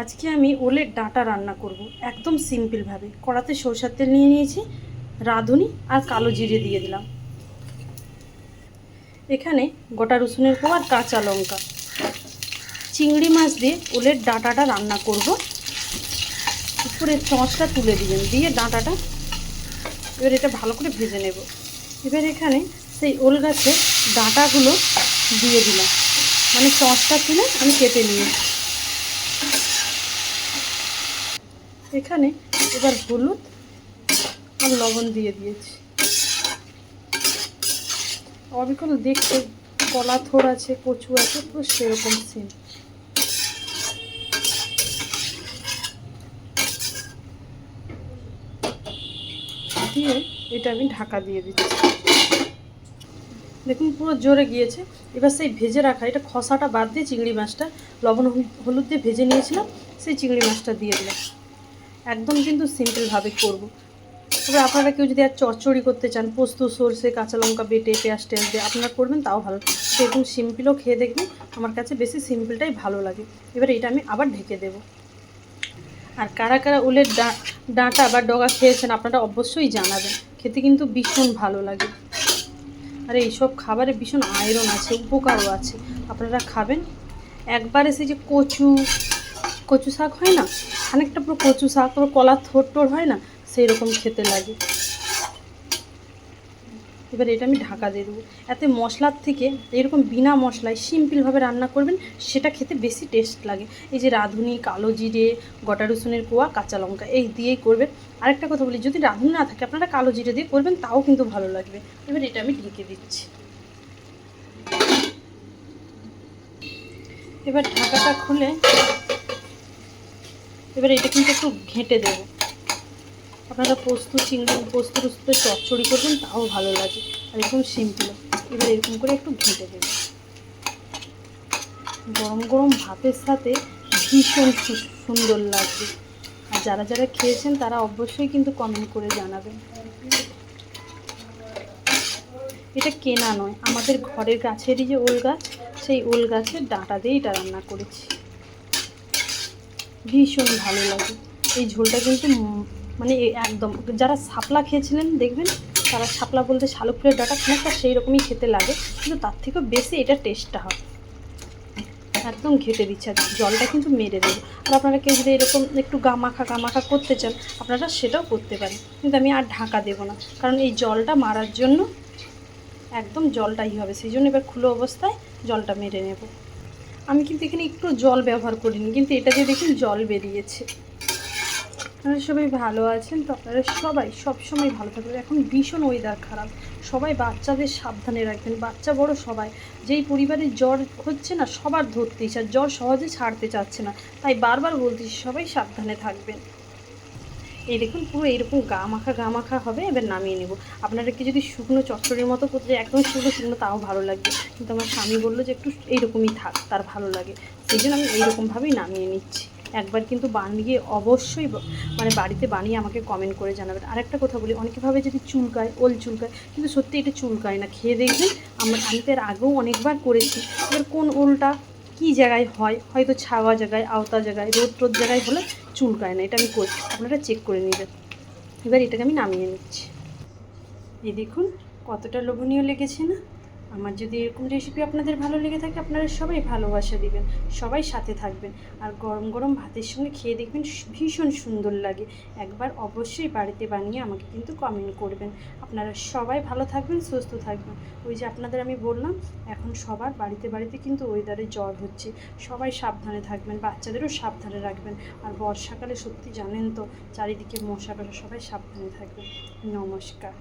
আজকে আমি ওলের ডাঁটা রান্না করব, একদম সিম্পলভাবে কড়াতে সরষের তেল নিয়ে নিয়েছি, রাঁধুনি আর কালো জিরে দিয়ে দিলাম। এখানে গোটা রসুনের আর কাঁচা লঙ্কা। চিংড়ি মাছ দিয়ে ওলের ডাঁটাটা রান্না করব। উপরে চঁচটা তুলে দিবেন দিয়ে ডাঁটাটা এবার এটা ভালো করে ভেজে নেব। এবার এখানে সেই ওল গাছে ডাঁটাগুলো দিয়ে দিলাম। মানে চঁচটা তুলে আমি কেটে নিয়েছি। এখানে এবার হলুদ আর লবণ দিয়ে দিয়েছি। অবিকল দেখতে কলা থোর আছে, কচু আছে, পুরো সেরকম সিন দিয়ে এটা আমি ঢাকা দিয়ে দিচ্ছি। দেখুন, পুরো জোরে গিয়েছে। এবার সেই ভেজে রাখা, এটা খসাটা বাদ দিয়ে চিংড়ি মাছটা, লবণ হলুদ দিয়ে ভেজে নিয়েছিলাম, সেই চিংড়ি মাছটা দিয়ে দিলাম। একদম কিন্তু সিম্পলভাবে করব। তবে আপনারা কেউ যদি আর চচ্চড়ি করতে চান, পোস্ত, সর্ষে, কাঁচা লঙ্কা বেটে, পেঁয়াজ টেয়াজ দিয়ে আপনারা করবেন, তাও ভালো। সেরকম সিম্পলও খেয়ে দেখবেন, আমার কাছে বেশি সিম্পলটাই ভালো লাগে। এবার এটা আমি আবার ঢেকে দেব। আর কারা কারা উলের ডা, ডাঁটা বা ডগা খেয়েছেন, আপনারা অবশ্যই জানাবেন। খেতে কিন্তু ভীষণ ভালো লাগে। আর এইসব খাবারে ভীষণ আয়রন আছে, উপকারও আছে। আপনারা খাবেন। একবার এসে যে কচু কচু শাক হয় না খানিকটা পুরো কচু শাক, পুরো কলার থোর টোর হয় না সেই রকম খেতে লাগে। এবার এটা আমি ঢাকা দিয়ে দেবো। এতে মশলার থেকে এরকম বিনা মশলায় সিম্পলভাবে রান্না করবেন, সেটা খেতে বেশি টেস্ট লাগে। এই যে রাঁধুনি, কালো জিরে, গোটা রসুনের কোয়া, কাঁচা লঙ্কা, এই দিয়েই করবেন। আরেকটা কথা বলি, যদি রাঁধুনি না থাকে, আপনারা কালো জিরে দিয়ে করবেন, তাও কিন্তু ভালো লাগবে। এবার এটা আমি ঢেকে দিচ্ছি। এবার ঢাকাটা খুলে এবার এটা কিন্তু একটু ঘেঁটে দেবো। আপনারা পোস্ত, চিংড়ি, পোস্ত টুস্ত চচ্চড়ি করবেন, তাও ভালো লাগে। আর এরকম সিম্পল। এবার এরকম করে একটু ঘেঁটে দেবেন গরম গরম ভাতের সাথে ভীষণ সুন্দর লাগবে। আর যারা যারা খেয়েছেন, তারা অবশ্যই কিন্তু কমেন্ট করে জানাবেন। এটা কেনা নয়, আমাদের ঘরের গাছেরই যে ওল গাছ, সেই ওল গাছের ডাঁটা দিয়ে এটা রান্না করেছি। ভীষণ ভালো লাগে। এই ঝোলটা কিন্তু মানে একদম যারা শাপলা খেয়েছিলেন দেখবেন, তারা শাপলা বলতে শালুক ফুলের ডাটা খানিকটা সেই রকমই খেতে লাগে, কিন্তু তার থেকেও বেশি এটা টেস্টটা হয়। একদম ঘেটে দিচ্ছে, আর জলটা কিন্তু মেরে দেবে। আর আপনারা কেউ যদি এরকম একটু গামাখা গামাখা করতে চান, আপনারা সেটাও করতে পারেন। কিন্তু আমি আর ঢাকা দেবো না, কারণ এই জলটা মারার জন্য একদম জলটাই হবে। সেই জন্য এবার খুলো অবস্থায় জলটা মেরে নেব। আমি কিন্তু এখানে একটু জল ব্যবহার করিনি, কিন্তু এটা দিয়ে দেখুন জল বেরিয়েছে। আপনারা সবাই ভালো আছেন তো? আপনারা সবাই সবসময় ভালো থাকবেন। এখন ভীষণ ওয়েদার খারাপ। সবাই বাচ্চাদের সাবধানে রাখবেন, বাচ্চা বড় সবাই। যেই পরিবারে জ্বর হচ্ছে না, সবার ধরতে ইচ্ছা জ্বর সহজে ছাড়তে চাচ্ছে না। তাই বারবার বলতেছি, সবাই সাবধানে থাকবেন। এই দেখুন, পুরো এরকম গা মাখা গা মাখা হবে, এবার নামিয়ে নেব। আপনারা কি যদি শুকনো চচ্চড়ির মতো করতে একদম শুকনো শুকনো, তাও ভালো লাগবে। কিন্তু আমার স্বামী বলল যে একটু এইরকমই থাক, তার ভালো লাগে। সেই জন্য আমি এইরকমভাবেই নামিয়ে নিচ্ছি। একবার কিন্তু বানিয়ে অবশ্যই মানে বাড়িতে বানিয়ে আমাকে কমেন্ট করে জানাবেন। আরেকটা কথা বলি, অনেকে ভাবে যদি চুলকায়, ওল চুলকায়, কিন্তু সত্যি এটা চুলকায় না। খেয়ে দেখবেন, আমরা আমি তো এর আগেও অনেকবার করেছি। এবার কোন ওলটা কী জায়গায় হয়? হয়তো ছাওয়া জায়গায়, আওতা জায়গায় রোদ টোদ জায়গায় হলে চুলকায় না, এটা আমি করছি। আপনারা চেক করে নেবেন। এবার এটাকে আমি নামিয়ে নিচ্ছি। এই দেখুন, কতটা লোভনীয় লেগেছে না? আমার যদি এরকম রেসিপি আপনাদের ভালো লেগে থাকে, আপনারা সবাই ভালোবাসা দিবেন, সবাই সাথে থাকবেন। আর গরম গরম ভাতের সঙ্গে খেয়ে দেখবেন ভীষণ সুন্দর লাগে। একবার অবশ্যই বাড়িতে বানিয়ে আমাকে কিন্তু কমেন্ট করবেন। আপনারা সবাই ভালো থাকবেন, সুস্থ থাকবেন। ওই যে আপনাদের আমি বললাম, এখন সবার বাড়িতে বাড়িতে কিন্তু ওয়েদারে জ্বর হচ্ছে। সবাই সাবধানে থাকবেন, বাচ্চাদেরও সাবধানে রাখবেন। আর বর্ষাকালে সত্যি জানেন তো, চারিদিকে মশা সবাই সাবধানে থাকবেন। নমস্কার।